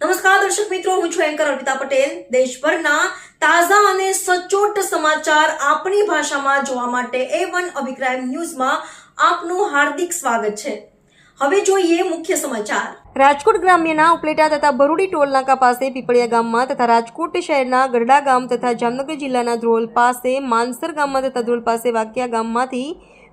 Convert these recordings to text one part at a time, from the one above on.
નમસ્કાર દર્શક મિત્રો, હું છું એન્કર અર્પિતા પટેલ. દેશભરના તાજા અને સચોટ સમાચાર આપણી ભાષામાં જોવા માટે એ વન અભિપ્રાય ન્યૂઝમાં આપનું હાર્દિક સ્વાગત છે. હવે જોઈએ મુખ્ય સમાચાર. રાજકોટ ગ્રામ્યના ઉપલેટા તથા બરુડી ટોલ નાકા પાસે પીપળિયા ગામમાં તથા રાજકોટ શહેરના ગરડા ગામ તથા જામનગર જિલ્લાના ધ્રોલ પાસે માનસર ગામમાં તથા ધ્રોલ પાસે વાકિયા ગામમાંથી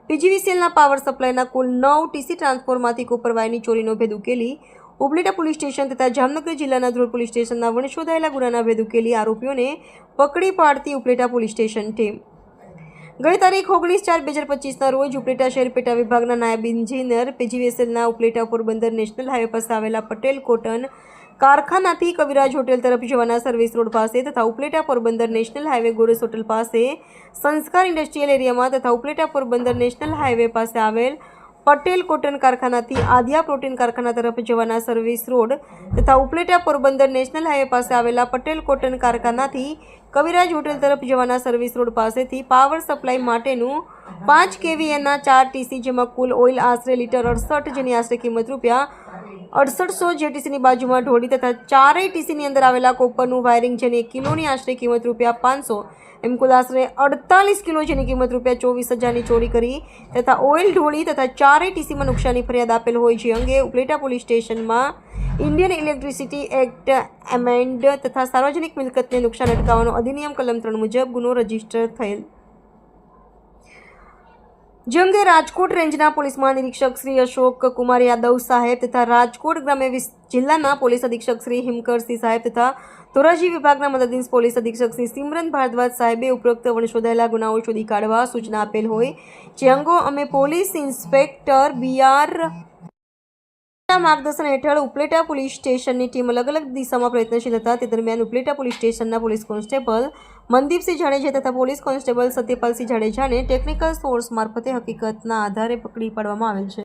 પીજીવીસીએલના પાવર સપ્લાયના કુલ નવ ટીસી ટ્રાન્સફોર્મરમાંથી કોપરવાયની ચોરીનો ભેદ ઉકેલી ઉપલેટા પોલીસ સ્ટેશન તથા જામનગર જિલ્લાના ધ્રોલ પોલીસ સ્ટેશનના વણશોધાયેલા ગુનાના ભેદ આરોપીઓને પકડી પાડતી ઉપલેટા પોલીસ સ્ટેશન ટીમ. ગઈ તારીખ ઓગણીસ ચાર બે હજાર પચીસના રોજ ઉપલેટા શહેર પેટા વિભાગના નાયબ ઇન્જિનિયર પીજીવીએસએલના ઉપલેટા પોરબંદર નેશનલ હાઈવે પાસે આવેલા પટેલ કોટન કારખાનાથી કવિરાજ હોટેલ તરફ જવાના સર્વિસ રોડ પાસે તથા ઉપલેટા પોરબંદર નેશનલ હાઈવે ગોરેસ હોટેલ પાસે સંસ્કાર ઇન્ડસ્ટ્રીયલ એરિયામાં તથા ઉપલેટા પોરબંદર નેશનલ હાઈવે પાસે આવેલ પટેલ કોટન કારખાનાથી આદિયા પ્રોટીન કારખાના તરફ જવાના સર્વિસ રોડ તથા ઉપલેટા પોરબંદર નેશનલ હાઈવે પાસે આવેલા પટેલ કોટન કારખાનાથી કવિરાજ હોટેલ તરફ જવાના સર્વિસ રોડ પાસેથી પાવર સપ્લાય માટેનું પાંચ કેવીએના ચાર ટીસી જેમાં કુલ ઓઇલ આશરે લીટર અડસઠ જેની આશરે કિંમત રૂપિયા અડસઠસો જે ટીસીની બાજુમાં ઢોળી તથા ચારેય ટીસીની અંદર આવેલા કોપરનું વાયરિંગ જેની એક કિલોની આશરે કિંમત રૂપિયા પાંચસો. એમ કુલ આશરે અડતાલીસ કિલો જેની કિંમત રૂપિયા ચોવીસ હજારની ચોરી કરી તથા ઓઇલ ઢોળી તથા ચારેય ટીસીમાં નુકસાની ફરિયાદ આપેલ હોય છે. અંગે ઉપલેટા પોલીસ સ્ટેશનમાં ઇન્ડિયન ઇલેક્ટ્રિસિટી એક્ટ એમેન્ડ તથા સાર્વજનિક મિલકતને નુકસાન અટકાવવાનો અધિનિયમ કલમ ત્રણ મુજબ ગુનો રજિસ્ટર થયેલ જે અંગે રાજકોટ રેન્જના પોલીસ મહાનિરીક્ષક શ્રી અશોક કુમાર યાદવ સાહેબ તથા રાજકોટ ગ્રામ્ય જિલ્લાના પોલીસ અધિક્ષક શ્રી હિમકરસિંહ સાહેબ તથા ધોરાજી વિભાગના મદદનીશ પોલીસ અધિક્ષક શ્રી સિમરન ભારદ્વાજ સાહેબે ઉપરોક્ત વણશોધાયેલા ગુનાઓ શોધી કાઢવા સૂચના આપેલ હોય. જે અંગો અમે પોલીસ ઇન્સ્પેક્ટર બી આર માર્ગદર્શન હેઠળ ઉપલેટા પોલીસ સ્ટેશનની ટીમ અલગ અલગ દિશામાં પ્રયત્નશીલ હતા. તે દરમિયાન ઉપલેટા પોલીસ સ્ટેશનના પોલીસ કોન્સ્ટેબલ મનદીપસિંહ જાડેજા તથા પોલીસ કોન્સ્ટેબલ સત્યપાલસિંહ જાડેજાને ટેકનિકલ સોર્સ મારફતે હકીકતના આધારે પકડી પાડવામાં આવેલ છે.